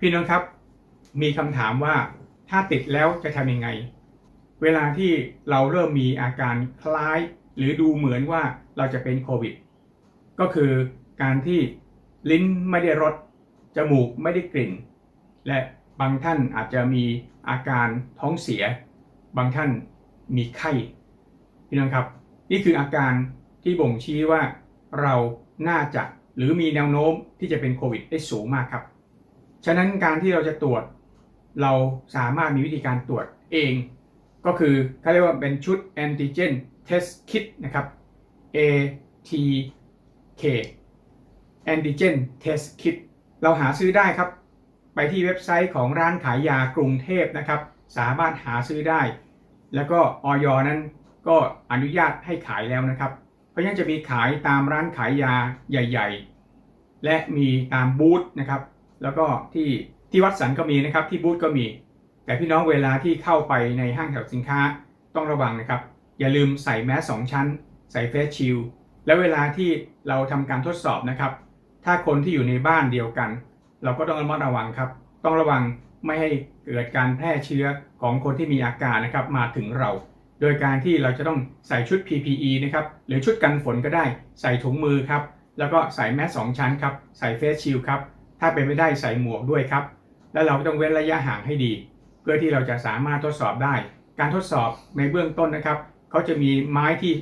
พี่น้องครับ มีคำถามว่าถ้าติดแล้วจะทำยังไง เวลาที่เราเริ่มมีอาการคล้าย หรือดูเหมือนว่าเราจะเป็นโควิด ก็คือการที่ลิ้นไม่ได้รสจมูกไม่ได้กลิ่น และบางท่านอาจจะมีอาการท้องเสีย บางท่านมีไข้พี่น้องครับ นี่คืออาการที่บ่งชี้ว่าเราน่าจะหรือมีแนวโน้มที่จะเป็นโควิดได้สูงมากครับ ฉะนั้นการที่เราจะตรวจ เราสามารถมีวิธีการตรวจเอง ก็คือเขาเรียกว่าเป็นชุด antigen test kit นะครับ ATK antigen test kit เราหาซื้อได้ครับ ไปที่เว็บไซต์ของร้านขายยากรุงเทพนะครับ สามารถหาซื้อได้ แล้วก็ออยนั้นก็อนุญาตให้ขายแล้วนะครับ เพราะฉะนั้นจะมีขายตามร้านขายยาใหญ่ ๆ และมีตามบูธนะครับ แล้วก็ที่ที่วัดสันก็มีนะครับที่บูธก็มี แต่พี่น้องเวลาที่เข้าไปในห้างแถวสินค้าต้องระวังนะครับ อย่าลืมใส่แมสสองชั้น ใส่เฟสชิลและเวลาที่เราทำการทดสอบนะครับ ถ้าคนที่อยู่ในบ้านเดียวกัน เราก็ต้องระมัดระวังครับ ต้องระวังไม่ให้เกิดการแพร่เชื้อของคนที่มีอาการนะครับมาถึงเรา โดยการที่เราจะต้องใส่ชุด PPE นะครับหรือชุดกันฝนก็ได้ ใส่ถุงมือครับแล้วก็ใส่แมสสองชั้นครับ ใส่เฟสชิลครับ ถ้าเป็นไม่ได้ใส่หมวกด้วยครับ แล้วเราต้องเว้นระยะห่างให้ดี เพื่อที่เราจะสามารถทดสอบได้ การทดสอบในเบื้องต้นนะครับเขาจะมีไม้ที่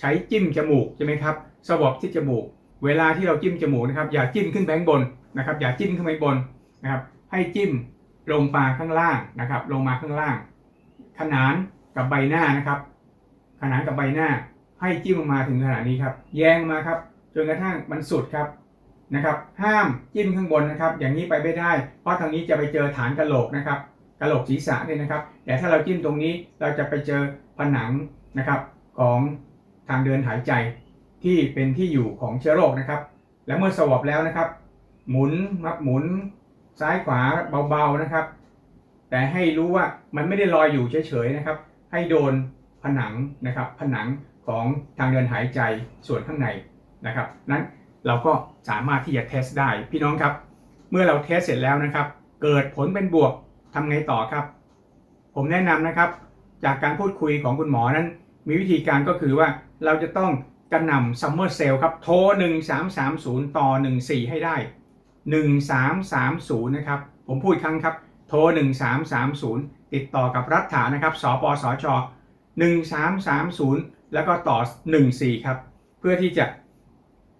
ใช้จิ้มจมูกใช่ไหมครับสวอปที่จมูก เวลาที่เราจิ้มจมูกนะครับ อย่าจิ้มขึ้นไปข้างบนนะครับอย่าจิ้มขึ้นไปบนนะครับ ให้จิ้มลงมาข้างล่างนะครับ ลงมาข้างล่าง ขนานกับใบหน้านะครับ ขนานกับใบหน้า ให้จิ้มลงมาถึงขนาดนี้ครับ แยงมาครับจนกระทั่งมันสุดครับ นะครับห้ามจิ้มข้างบนนะครับ อย่างนี้ไปไม่ได้ เพราะทางนี้จะไปเจอฐานกระโหลกนะครับกระโหลกศีรษะเนี่ยนะครับ แต่ถ้าเราจิ้มตรงนี้เราจะไปเจอผนังนะครับของทางเดินหายใจที่เป็นที่อยู่ของเชื้อโรคนะครับ และเมื่อสวอปแล้วนะครับ หมุนมับหมุน ซ้ายขวาเบาๆนะครับ แต่ให้รู้ว่ามันไม่ได้ลอยอยู่เฉยๆนะครับ ให้โดนผนังนะครับ ผนังของทางเดินหายใจส่วนข้างในนะครับนั้น เราก็สามารถที่จะเทสได้ พี่น้องครับ เมื่อเราเทสเสร็จแล้วนะครับ เกิดผลเป็นบวกทำไงต่อครับ ผมแนะนำนะครับ จากการพูดคุยของคุณหมอนั้น มีวิธีการก็คือว่าเราจะต้องกระหน่ำซัมเมอร์เซลครับ โทร 1330 ต่อ 14 ให้ได้ 1330 นะครับ ผมพูดครั้งครับ โทร 1330 ติดต่อกับรัฐานะครับ สปสช 1330 แล้วก็ต่อ 14 ครับ เพื่อที่จะ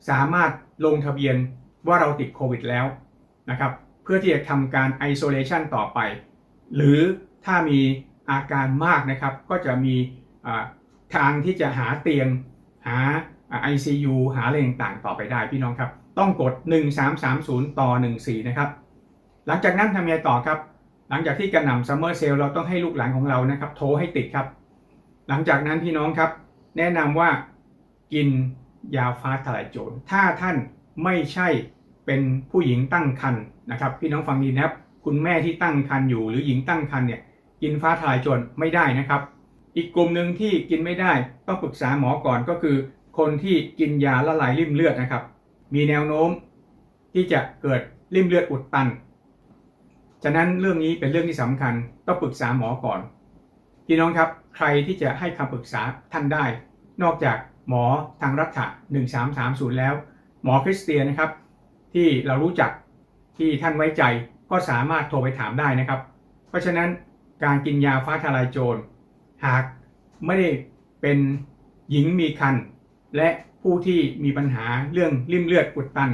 สามารถลงทะเบียนว่าเราติดโควิดแล้วนะครับ เพื่อที่จะทำการ isolation ต่อไป หรือถ้ามีอาการมากนะครับ ก็จะมีทางที่จะหาเตียงหาอ่า ICU หาอะไรต่างๆต่อไปได้พี่น้องครับ ต้องกด 1330 ต่อ 14 นะครับ หลังจากนั้นทำยังไงต่อครับ หลังจากที่กระหน่ำซัมเมอร์เซลเราต้องให้ลูกหลานของเรานะครับ โทรให้ติดครับ หลังจากนั้นพี่น้องครับ แนะนำว่ากิน ยาฟ้าทลายโจร ถ้าท่านไม่ใช่เป็นผู้หญิงตั้งครรภ์นะครับ พี่น้องฟังดีนะครับ คุณแม่ที่ตั้งครรภ์อยู่หรือหญิงตั้งครรภ์เนี่ยกินฟ้าทลายโจรไม่ได้นะครับ อีกกลุ่มหนึ่งที่กินไม่ได้ต้องปรึกษาหมอก่อนก็คือ คนที่กินยาละลายริ่มเลือดนะครับ มีแนวโน้มที่จะเกิดริ่มเลือดอุดตัน ฉะนั้นเรื่องนี้เป็นเรื่องที่สำคัญต้องปรึกษาหมอก่อนพี่น้องครับใครที่จะให้คำปรึกษาท่านได้ นอกจาก หมอทางรัฐะ1330 แล้ว หมอคริสเตียนนะครับ ที่เรารู้จักที่ท่านไว้ใจก็สามารถโทรไปถามได้นะครับ เพราะฉะนั้นการกินยาฟ้าทลายโจร หากไม่ได้เป็นหญิงมีคันและผู้ที่มีปัญหาเรื่องริ่มเลือดอุดตัน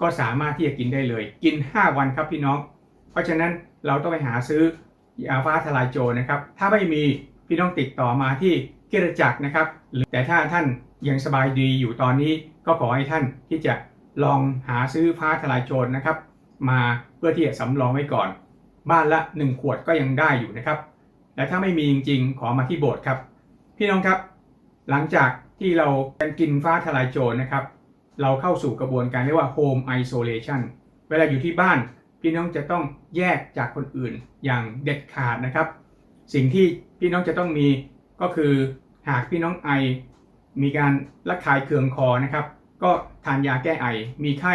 ก็สามารถที่จะกินได้เลย กิน 5 วันครับพี่น้อง เพราะฉะนั้นเราต้องไปหาซื้อยาฟ้าทลายโจรนะครับ ถ้าไม่มีพี่น้องติดต่อมาที่ กิรจักรนะครับแต่ถ้าท่านยังสบายดีอยู่ตอนนี้ก็ขอให้ท่านที่จะลองหาซื้อฟ้าทลายโจรนะครับ มาเพื่อที่จะสำรองไว้ก่อน บ้านละ 1 ขวดก็ยังได้อยู่นะครับ และถ้าไม่มีจริงๆ ขอมาที่โบสถ์ครับ พี่น้องครับ หลังจากที่เราการกินฟ้าทลายโจรนะครับ เราเข้าสู่กระบวนการเรียกว่า home isolation เวลาอยู่ที่บ้านพี่น้องจะต้องแยกจากคนอื่นอย่างเด็ดขาดนะครับ สิ่งที่พี่น้องจะต้องมี ก็คือหากพี่น้องไอมีการระคายเคืองคอนะครับ ก็ทานยาแก้ไอ มีไข้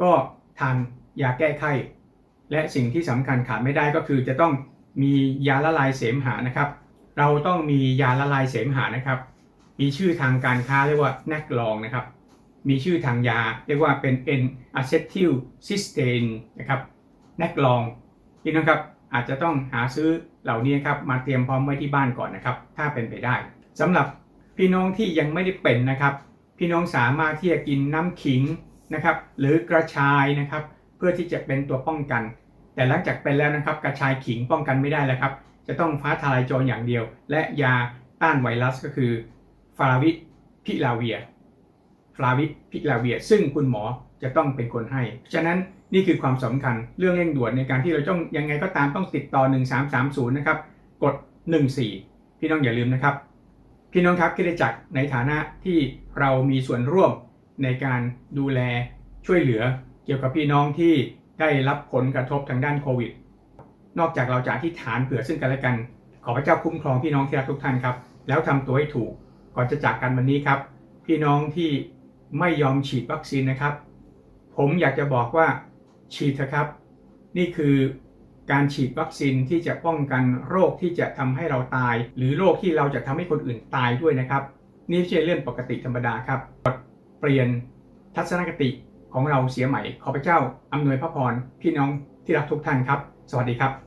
ก็ทานยาแก้ไข้ และสิ่งที่สำคัญขาดไม่ได้ก็คือจะต้องมียาละลายเสมหะนะครับ เราต้องมียาละลายเสมหะนะครับ มีชื่อทางการค้าเรียกว่าแนกลองนะครับ มีชื่อทางยาเรียกว่าเป็น N acetyl cysteine นะครับแนกลองพี่น้องครับ อาจจะต้องหาซื้อเหล่านี้ครับมาเตรียมพร้อมไว้ที่บ้านก่อนนะครับ ถ้าเป็นไปได้สำหรับพี่น้องที่ยังไม่ได้เป็นนะครับ พี่น้องสามารถที่จะกินน้ำขิงนะครับ หรือกระชายนะครับ เพื่อที่จะเป็นตัวป้องกัน แต่หลังจากเป็นแล้วนะครับ กระชายขิงป้องกันไม่ได้แล้วครับ จะต้องฟ้าทลายโจรอย่างเดียว และยาต้านไวรัสก็คือฟาวิพิลาเวียฟลาวิพิลาเวีย ซึ่งคุณหมอจะต้องเป็นคนให้ฉะนั้น นี่คือความสำคัญเรื่องเร่งด่วนในการที่เราต้องยังไงก็ตามต้องติดต่อ 1330 นะครับ กด 14 พี่น้องอย่าลืมนะครับ พี่น้องครับคิดจักรในฐานะที่เรามีส่วนร่วมในการดูแลช่วยเหลือ เกี่ยวกับพี่น้องที่ได้รับผลกระทบทางด้านโควิด นอกจากเราจะอธิษฐานเผื่อซึ่งกันและกัน ขอพระเจ้าคุ้มครองพี่น้องที่รักทุกท่านครับ แล้วทำตัวให้ถูก ก่อนจะจากกันวันนี้ครับ พี่น้องที่ไม่ยอมฉีดวัคซีนนะครับ ผมอยากจะบอกว่า ฉีดนะครับ นี่คือการฉีดวัคซีนที่จะป้องกันโรคที่จะทำให้เราตาย หรือโรคที่เราจะทำให้คนอื่นตายด้วยนะครับ นี่ไม่ใช่เรื่องปกติธรรมดาครับเปลี่ยนทัศนคติของเราเสียใหม่ขอพระเจ้าอำนวยพระพรพี่น้องที่รักทุกท่านครับ สวัสดีครับ